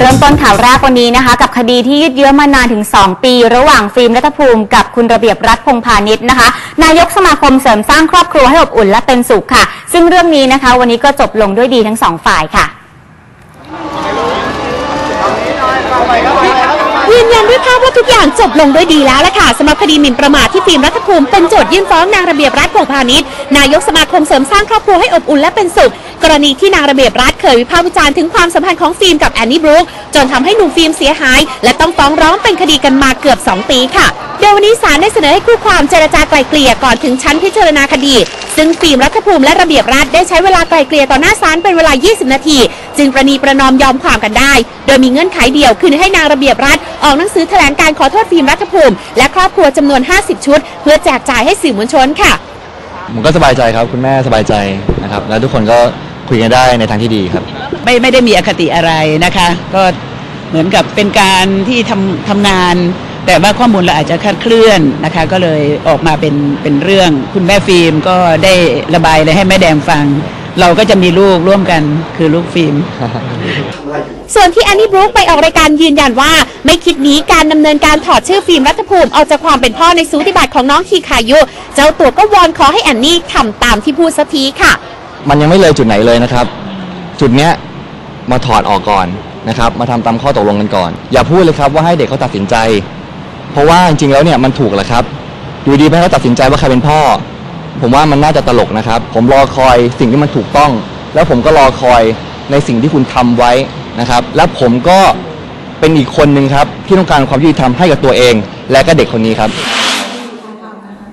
เริ่มต้นข่าวแรกวันนี้นะคะ กับคดีที่ยืดเยื้อมานานถึง 2 ปี ระหว่างฟิล์มรัฐภูมิกับคุณระเบียบรัฐพงพาณิชย์นะคะ นายกสมาคมเสริมสร้างครอบครัวให้อบอุ่นและเป็นสุขค่ะ ซึ่งเรื่องนี้นะคะ วันนี้ก็จบลงด้วยดีทั้งสองฝ่ายค่ะ ยืนยันด้วยภาพว่าทุกอย่างจบลงด้วยดีแล้วล่ะค่ะสำหรับคดีหมิ่นประมาทที่ฟิล์มรัฐภูมิเป็นโจทยื่นฟ้องนางระเบียบรัฐพงพาณิชย์นายกสมาคมเสริมสร้างครอบครัวให้อบอุ่นและเป็นสุข กรณีที่นางระเบียบรัฐเคยวิพากษ์วิจารณ์ถึงความสัมพันธ์ของฟิล์มกับแอนนี่บรูคจนทำให้หนุ่มฟิล์มเสียหาย และต้องฟ้องร้องเป็นคดีกันมาเกือบ 2 ปีค่ะโดยวันนี้ศาลได้เสนอให้คู่ความเจรจาไกล่เกลี่ยก่อนถึงชั้นพิจารณาคดี ซึ่งฟิล์มรัฐภูมิและระเบียบรัฐได้ใช้เวลาไกล่เกลี่ยต่อหน้าศาลเป็นเวลา 20 นาที จึงประนีประนอมยอมความกันได้ โดยมีเงื่อนไขเดียวคือให้นางระเบียบรัฐออกหนังสือแถลงการขอโทษฟิล์มรัฐภูมิ และครอบครัวจำนวน 50 ชุด เพื่อแจกจ่ายให้สื่อมวลชนค่ะ ผมก็สบายใจครับ คุณแม่สบายใจนะครับ แล้วทุกคนก็คุยกันได้ในทางที่ดีครับ ไม่ไม่ได้มีอคติอะไรนะคะ ก็เหมือนกับเป็นการที่ทำทำงาน แต่ว่าข้อมูลเราอาจจะคลาดเคลื่อนนะคะ ก็เลยออกมาเป็นเป็นเรื่อง คุณแม่ฟิล์มก็ได้ระบายเลยให้แม่แดงฟัง เราก็จะมีลูกร่วมกันคือลูกฟิล์ม ส่วนที่แอนนี่บรูคไปออกรายการยืนยันว่า ไม่คิดหนีการดำเนินการถอดชื่อฟิล์มรัฐภูมิออกจากความเป็นพ่อในสูติบัตรของน้องคีขายุ เจ้าตัวก็วอนขอให้แอนนี่ทำตามที่พูดสักทีค่ะ มันยังไม่เลยจุดไหนเลยนะครับ จุดเนี้ยมาถอดออกก่อนนะครับมาทำตามข้อตกลงกันก่อน อย่าพูดเลยครับว่าให้เด็กเขาตัดสินใจ เพราะว่าจริงๆแล้วเนี่ยมันถูกแหละครับอยู่ดีไปให้เขาตัดสินใจว่าใครเป็นพ่อ ผมว่ามันน่าจะตลกนะครับ ผมรอคอยสิ่งที่มันถูกต้อง แล้วผมก็รอคอยในสิ่งที่คุณทำไว้ นะครับ และผมก็เป็นอีกคนหนึ่งครับ ที่ต้องการความยุติธรรมให้กับตัวเอง และก็เด็กคนนี้ครับ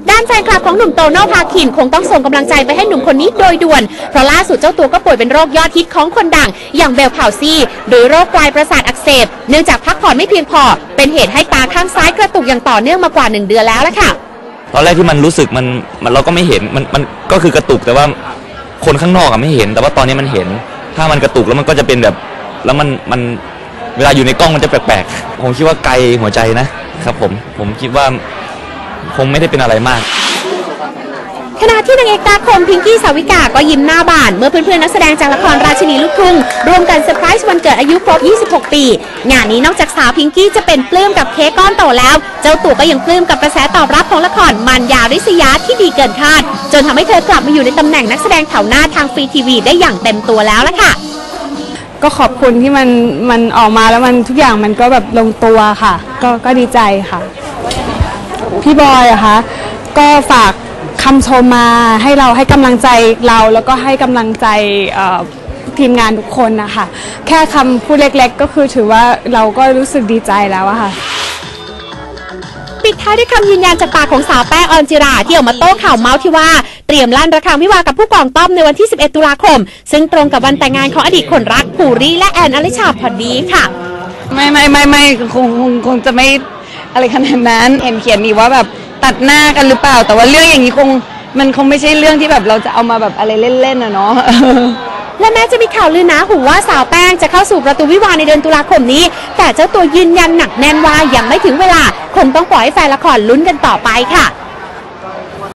ด้านแฟนคลับของหนุ่มโตโน่พาคิน คงต้องส่งกำลังใจไปให้หนุ่มคนนี้โดยด่วน เพราะล่าสุดเจ้าตัวก็ป่วยเป็นโรคยอดฮิตของคนดัง อย่างเบลพาวซี่หรือโรคปลายประสาทอักเสบ เนื่องจากพักผ่อนไม่เพียงพอ เป็นเหตุให้ตาข้างซ้ายกระตุกอย่างต่อเนื่องมากว่าหนึ่งเดือนแล้วละค่ะ ตอนแรกที่มันรู้สึกมันมันเราก็ไม่เห็นมันมันก็คือกระตุกแต่ว่าคนข้างนอกอะไม่เห็น แต่ว่าตอนนี้มันเห็น ถ้ามันกระตุกแล้วมันก็จะเป็นแบบ แล้วมันมันเวลาอยู่ในกล้องมันจะแปลกๆ ผมคิดว่าไกลหัวใจนะครับผมผมคิดว่าคงไม่ได้เป็นอะไรมาก ขณะที่นางเอกตาคมพิงกี้สาวิกาก็ยิ้มหน้าบานเมื่อเพื่อนๆนักแสดงจากละครราชินีลูกทุ่งร่วมกันเซอร์ไพรส์วันเกิดอายุครบ 26 ปี งานนี้นอกจากสาวพิงกี้จะเป็นปลื้มกับเค้กก้อนโตแล้ว เจ้าตัวก็ยังปลื้มกับกระแสตอบรับของละครมันยาริษยาที่ดีเกินคาด จนทำให้เธอกลับมาอยู่ในตำแหน่งนักแสดงแถวหน้าทางฟรีทีวีได้อย่างเต็มตัวแล้วล่ะค่ะ ก็ขอบคุณที่มันมันออกมาแล้วมันทุกอย่างมันก็แบบลงตัวค่ะ ก็ก็ดีใจค่ะ พี่บอยอะคะก็ฝากคำชมมาให้เราให้กำลังใจเราแล้วก็ให้กำลังใจทีมงานทุกคนนะคะ แค่คำพูดเล็กๆ ก็คือถือว่าเราก็รู้สึกดีใจแล้วอะค่ะ ดท้ายด้วยคำยืนยันจากปากของสาวแป้งออนจิราที่ออกมาโต้ข่าวเมาส์ที่ว่าเตรียมลั่นระฆังวิวากับผู้กองต้อมในวันที่ 11 ตุลาคม ซึ่งตรงกับวันแต่งงานของอดีตคนรักภูริและแอนอลิชาพอดีค่ะ ไม่ไม่ไม่ไม่คงคงคงจะไม่อะไรขนาดนั้นเห็นเขียนมีว่าแบบตัดหน้ากันหรือเปล่า แต่ว่าเรื่องอย่างนี้คงมันคงไม่ใช่เรื่องที่แบบเราจะเอามาแบบอะไรเล่นๆอะเนาะ และแม้จะมีข่าวลือหนาหูว่าสาวแป้งจะเข้าสู่ประตูวิวาในเดือนตุลาคมนี้ แต่เจ้าตัวยืนยันหนักแน่นว่ายังไม่ถึงเวลาคงต้องปล่อยให้แฟนละครลุ้นกันต่อไปค่ะ